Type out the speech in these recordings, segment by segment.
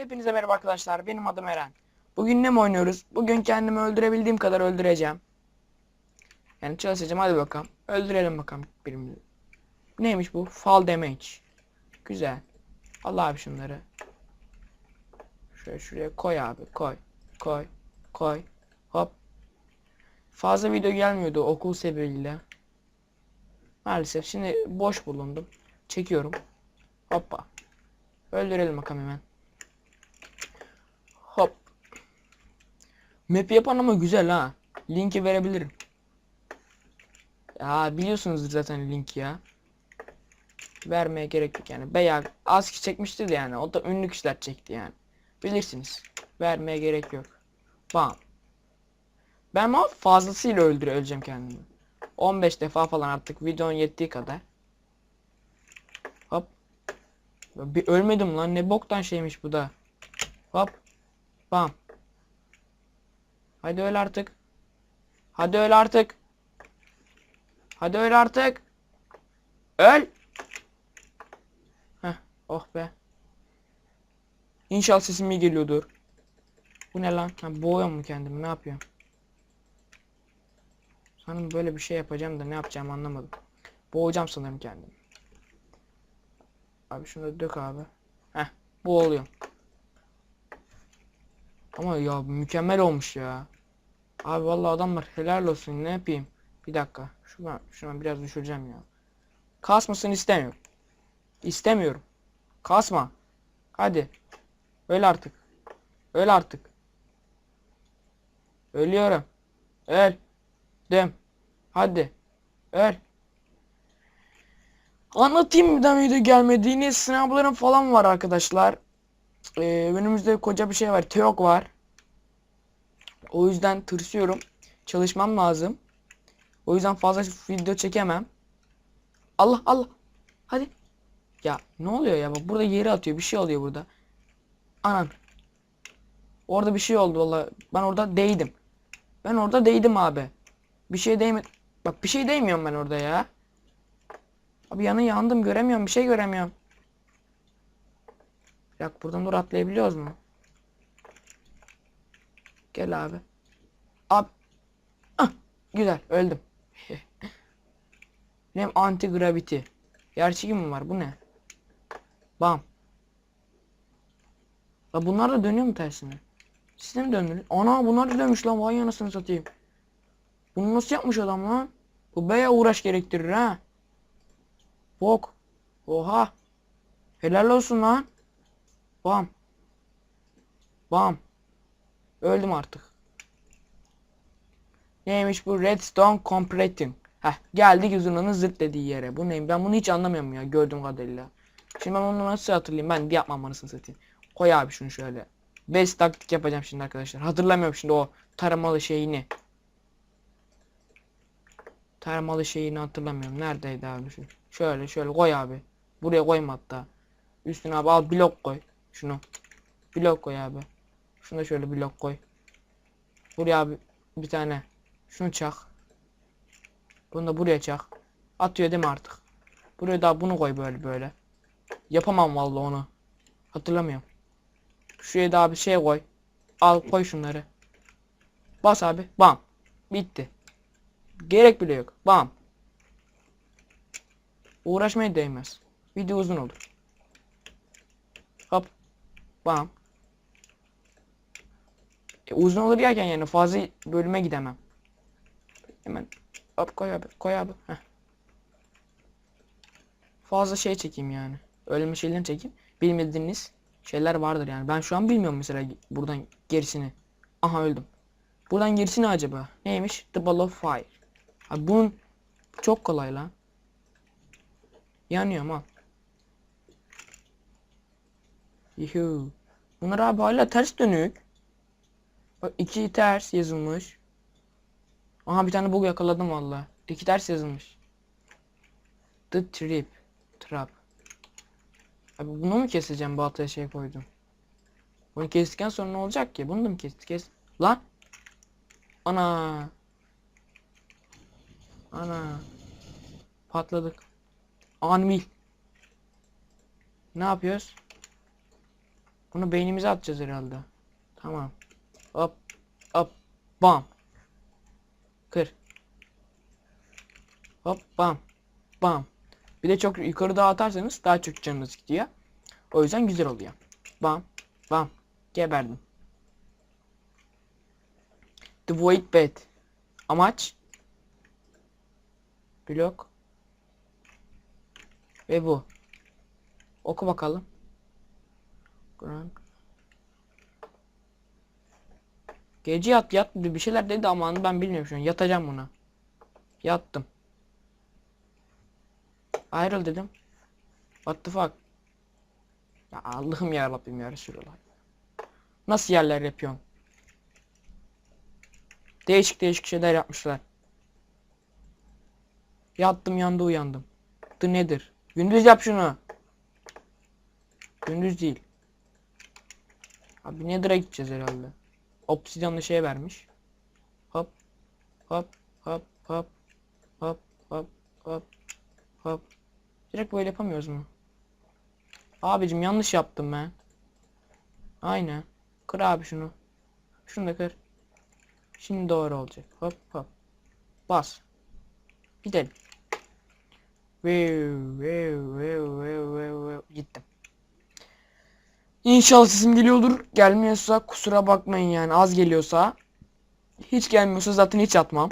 Hepinize merhaba arkadaşlar. Benim adım Eren. Bugün ne mi oynuyoruz? Bugün kendimi öldürebildiğim kadar öldüreceğim. Yani çalışacağım. Hadi bakalım. Öldürelim bakalım birimizi. Neymiş bu? Fall damage. Güzel. Al abi şunları. Şöyle şuraya koy abi. Koy. Koy. Koy. Hop. Fazla video gelmiyordu okul sebebiyle. Maalesef şimdi boş bulundum. Çekiyorum. Hoppa. Öldürelim bakalım hemen. Map yapan ama güzel ha. Linki verebilirim. Ya biliyorsunuz zaten linki ya. Vermeye gerek yok yani. Bayağı az kişi çekmiştir de yani. O da ünlü kişiler çekti yani. Bilirsiniz. Vermeye gerek yok. Bam. Ben ama fazlasıyla öldüre öleceğim kendimi. 15 defa falan artık videonun yettiği kadar. Hop. Bir ölmedim lan ne boktan şeymiş bu da. Hop. Bam. Hadi öl artık. Hadi öl artık. Hadi öl artık. Öl. Heh, oh be. İnşallah sesim iyi geliyordur. Bu ne lan? Ha, boğuyor mu kendimi? Ne yapıyorum? Sanırım böyle bir şey yapacağım da ne yapacağımı anlamadım. Boğacağım sanırım kendimi. Abi şunu da dök abi. Heh, bu oluyor. Ama ya mükemmel olmuş ya. Abi vallahi adamlar helal olsun ne yapayım. Bir dakika. Şuna, şuna biraz düşüreceğim ya. Kasmasını istemiyorum. İstemiyorum. Kasma. Hadi. Öl artık. Öl artık. Ölüyorum. Öl. Dem. Hadi. Öl. Anlatayım bir video gelmedi. Yine sınavlarım falan var arkadaşlar. Ee, önümüzde koca bir şey var. Teok var. O yüzden tırsıyorum. Çalışmam lazım. O yüzden fazla video çekemem. Allah Allah. Hadi. Ya ne oluyor ya? Bak burada yeri atıyor. Bir şey oluyor burada. Anan. Orada bir şey oldu valla. Ben orada değdim. Ben orada değdim abi. Bir şey değmedi. Bak bir şey değmiyorum ben orada ya. Abi yanı yandım göremiyorum. Bir şey göremiyorum. Ya buradan dur atlayabiliyoruz mu? Gel abi. Ab. Ah, güzel öldüm. ne anti gravity. Gerçeği mi var bu ne? Bam. La bunlar da dönüyor mu tersine? Sistem döndü. Ana bunlar da dönmüş lan vay anasını satayım. Bunu nasıl yapmış adam lan? Bu baya uğraş gerektirir ha. Bok. Oha. Helal olsun lan. Bam. Bam. Öldüm artık. Neymiş bu? Redstone completing. Heh geldik uzunluğunun zırt dediği yere. Bu neyim? Ben bunu hiç anlamıyorum ya gördüğüm kadarıyla. Şimdi ben onu nasıl hatırlayayım? Ben yapmam anasını satayım. Koy abi şunu şöyle. 5 taktik yapacağım şimdi arkadaşlar. Hatırlamıyorum şimdi o taramalı şeyini. Taramalı şeyini hatırlamıyorum. Neredeydi abi şu? Şöyle şöyle koy abi. Buraya koyma hatta. Üstüne abi al blok koy. Şunu. Blok koy abi. Şunu da şöyle blok koy. Buraya abi bir tane. Şunu çak. Bunu da buraya çak. Atıyor değil mi artık? Buraya da bunu koy böyle böyle. Yapamam vallahi onu. Hatırlamıyorum. Şuraya da bir şey koy. Al koy şunları. Bas abi. Bam. Bitti. Gerek bile yok. Bam. Uğraşmaya değmez. Video uzun olur. Hop. Bam. E, uzun olur yerken yani fazla bölüme gidemem. Hemen hop koy abi koy abi. Heh. Fazla şey çekeyim yani. Ölme şeylerini çekeyim. Bilmediğiniz şeyler vardır yani. Ben şu an bilmiyorum mesela buradan gerisini. Aha öldüm. Buradan gerisi ne acaba? Neymiş? The Ball of Fire. Abi bunun çok kolay lan. Yanıyorum ha. Yuhu. Bunlar abi hala ters dönük. Bak iki ters yazılmış. Aha bir tane bug yakaladım valla. İki ters yazılmış. The Trip. Trap. Abi bunu mu keseceğim bu altaya şey koydum. Bunu kestikten sonra ne olacak ki? Bunu da mı kes? Kes. Lan. Ana. Ana. Patladık. Anvil. Ne yapıyoruz? Bunu beynimize atacağız herhalde. Tamam. Hop hop bam. Kır. Hop bam. Bam. Bir de çok yukarı daha atarsanız daha çok canınız gidiyor. O yüzden güzel oluyor. Bam. Bam. Geberdim. The Void Bed. Amaç. Blok. Ve bu. Oku bakalım. Grand. Gece yat yat bir şeyler dedi ama ben bilmiyorum şu an. Yatacağım buna. Yattım. Ayrıl dedim. What the fuck? Ya Allah'ım ya Rabbim ya Resulallah. Nasıl yerler yapıyorsun? Değişik değişik şeyler yapmışlar. Yattım yandı uyandım. The nedir? Gündüz yap şunu. Gündüz değil. Abi Nether'a gideceğiz herhalde. Obsidianlı şey vermiş. Hop. Hop. Hop. Hop. Hop. Hop. Hop. Hop. Direkt böyle yapamıyoruz mu? Abicim yanlış yaptım ben. Aynen. Kır abi şunu. Şunu da kır. Şimdi doğru olacak. Hop hop. Bas. Gidelim. Gittim. İnşallah sesim geliyordur. Gelmiyorsa kusura bakmayın yani az geliyorsa. Hiç gelmiyorsa zaten hiç atmam.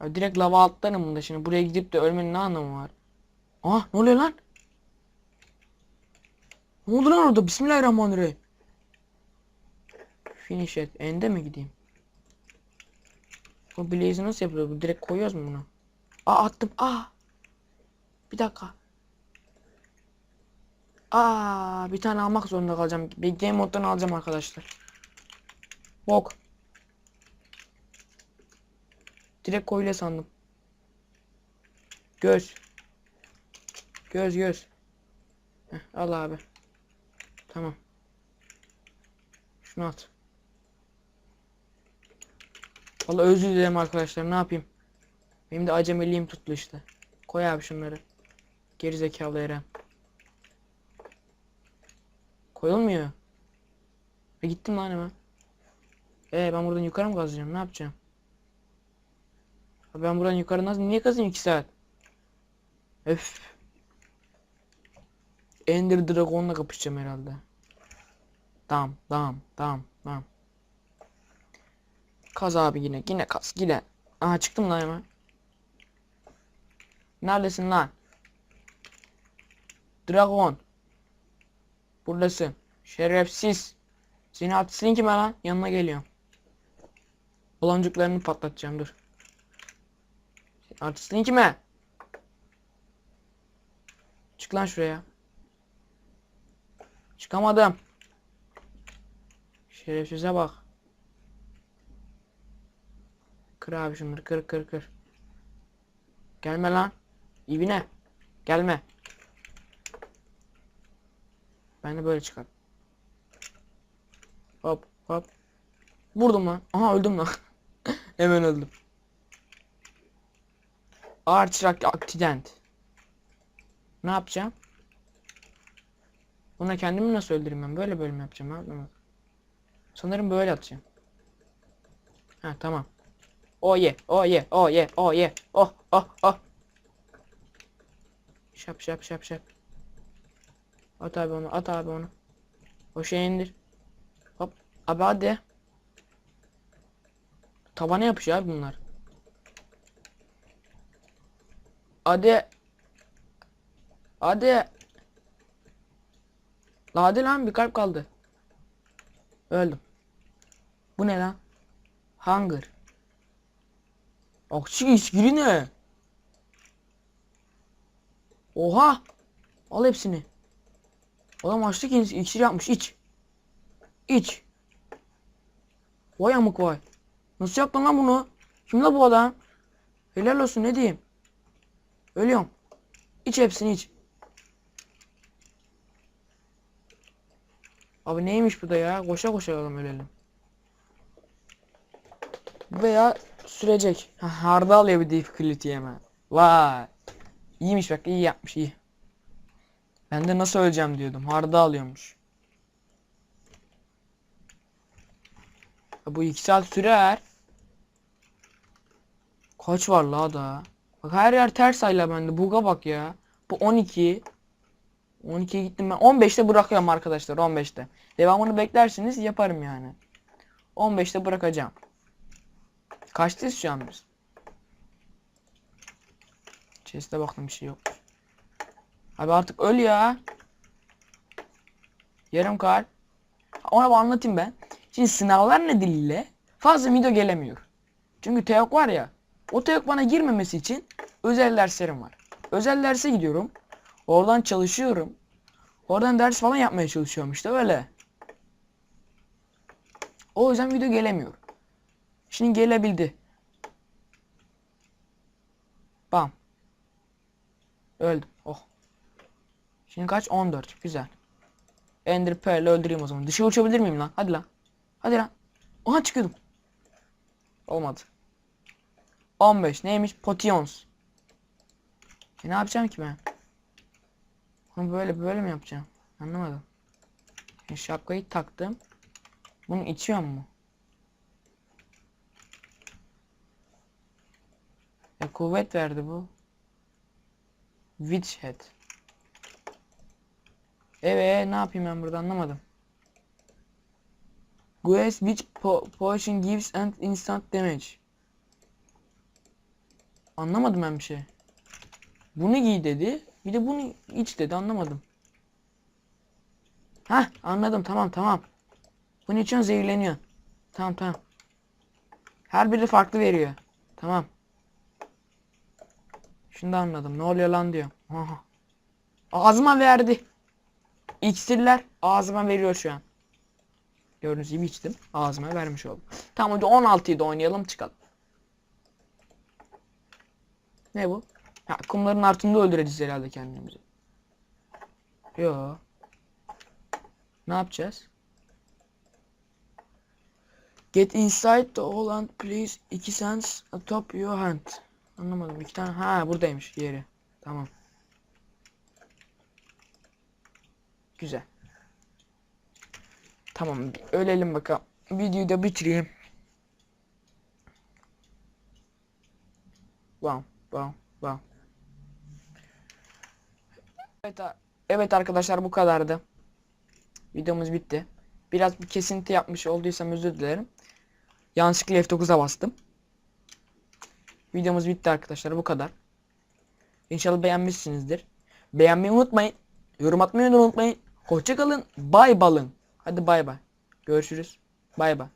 Ya direkt lava atlarım bunda şimdi. Buraya gidip de ölmenin ne anlamı var? Ah ne oluyor lan? Ne oldu lan orada? Bismillahirrahmanirrahim. Finish et. End'e mi gideyim? Bu blaze'i nasıl yapılıyor? Direkt koyuyoruz mu bunu? Aa attım. Aa. Bir dakika. Aa, bir tane almak zorunda kalacağım. Bir game moddan alacağım arkadaşlar. Bok. Direkt koyule sandım. Göz. Göz göz. Heh, al abi. Tamam. Şunu at. Vallahi özür dilerim arkadaşlar. Ne yapayım? Benim de acemiliğim tuttu işte. Koy abi şunları. Gerizekalı Eren. Koyulmuyor. E gittim lan hemen. E ben buradan yukarı mı kazacağım? Ne yapacağım? Abi ben buradan yukarı nasıl niye kazayım 2 saat? Öf. Ender Dragon'la kapışacağım herhalde. Tamam, tamam, tamam, tamam. Kaz abi yine, yine kaz, yine. Aha çıktım lan hemen. Neredesin lan? Dragon. Buradasın. Şerefsiz. Seni artistin kime lan? Yanına geliyorum. Baloncuklarını patlatacağım dur. Artistin kime? Çık lan şuraya. Çıkamadım. Şerefsize bak. Kır abi şunları kır kır kır. Gelme lan. İbine. Gelme. Ben de böyle çıkar. Hop hop. Vurdum lan. Aha öldüm lan. Hemen öldüm. Arch Accident. Ne yapacağım? Buna kendimi nasıl öldüreyim ben? Böyle mi yapacağım abi? Sanırım böyle atacağım. Ha tamam. Oh ye, oh ye, oh ye, oh ye, oh oh oh. Şap şap şap şap. At abi onu, at abi onu. O şey indir. Hop. Abi hadi. Tabana yapışıyor abi bunlar. Hadi. Hadi. La hadi lan bir kalp kaldı. Öldüm. Bu ne lan? Hunger. Akçı içgiri ne? Oha! Al hepsini. Adam açlık iksir yapmış. iç. İç. Vay amık vay. Nasıl yaptın lan bunu? Kim la bu adam? Helal olsun ne diyeyim. Ölüyorum. İç hepsini iç. Abi neymiş bu da ya? Koşa koşa adam ölelim. Veya sürecek. Ha, hardal ya bir difficulty hemen. Vay. İyiymiş bak iyi yapmış iyi. Ben de nasıl öleceğim diyordum. Harda alıyormuş. Bu 2 saat sürer. Kaç var la da? Bak her yer ters hala bende. Buga bak ya. Bu 12. 12'ye gittim ben. 15'te bırakıyorum arkadaşlar. 15'te. Devamını beklersiniz yaparım yani. 15'te bırakacağım. Kaçtayız şu an biz? Chest'e baktım bir şey yok. Abi artık öl ya. Yarım kalp. Ona bir anlatayım ben. Şimdi sınavlar nedeniyle fazla video gelemiyor. Çünkü TEOK var ya. O TEOK bana girmemesi için özel derslerim var. Özel derse gidiyorum. Oradan çalışıyorum. Oradan ders falan yapmaya çalışıyorum işte öyle. O yüzden video gelemiyor. Şimdi gelebildi. Bam. Öldüm. Şimdi kaç? 14. Güzel. Ender Pearl'ı öldüreyim o zaman. Dışarı uçabilir miyim lan? Hadi lan. Hadi lan. Oha çıkıyordum. Olmadı. 15. Neymiş? Potions. E ne yapacağım ki ben? Bunu böyle böyle mi yapacağım? Anlamadım. E şapkayı taktım. Bunu içiyor mu? E kuvvet verdi bu. Witch Head. Evet ne yapayım ben burada anlamadım. Guess which po potion gives an instant damage. Anlamadım ben bir şey. Bunu giy dedi. Bir de bunu iç dedi anlamadım. Hah anladım tamam tamam. Bunu içiyorsun zehirleniyor. Tamam tamam. Her biri farklı veriyor. Tamam. Da anladım. Ne oluyor lan diyor. Aha. Ağzıma verdi. İksirler ağzıma veriyor şu an. Gördüğünüz gibi içtim. Ağzıma vermiş oldum. Tamam hadi 16'yı da oynayalım çıkalım. Ne bu? Ha, kumların altında öldüreceğiz herhalde kendimizi. Yo. Ne yapacağız? Get inside the hole and please iki cents atop your hand. Anlamadım. iki tane. Ha buradaymış yeri. Tamam. Güzel. Tamam. Ölelim bakalım. Videoyu da bitireyim. Wow. Wow. Wow. Evet, evet arkadaşlar bu kadardı. Videomuz bitti. Biraz bir kesinti yapmış olduysam özür dilerim. Yanlışlıkla F9'a bastım. Videomuz bitti arkadaşlar bu kadar. İnşallah beğenmişsinizdir. Beğenmeyi unutmayın. Yorum atmayı unutmayın. Hoşçakalın. Bay balın. Hadi bay bay. Görüşürüz. Bay bay.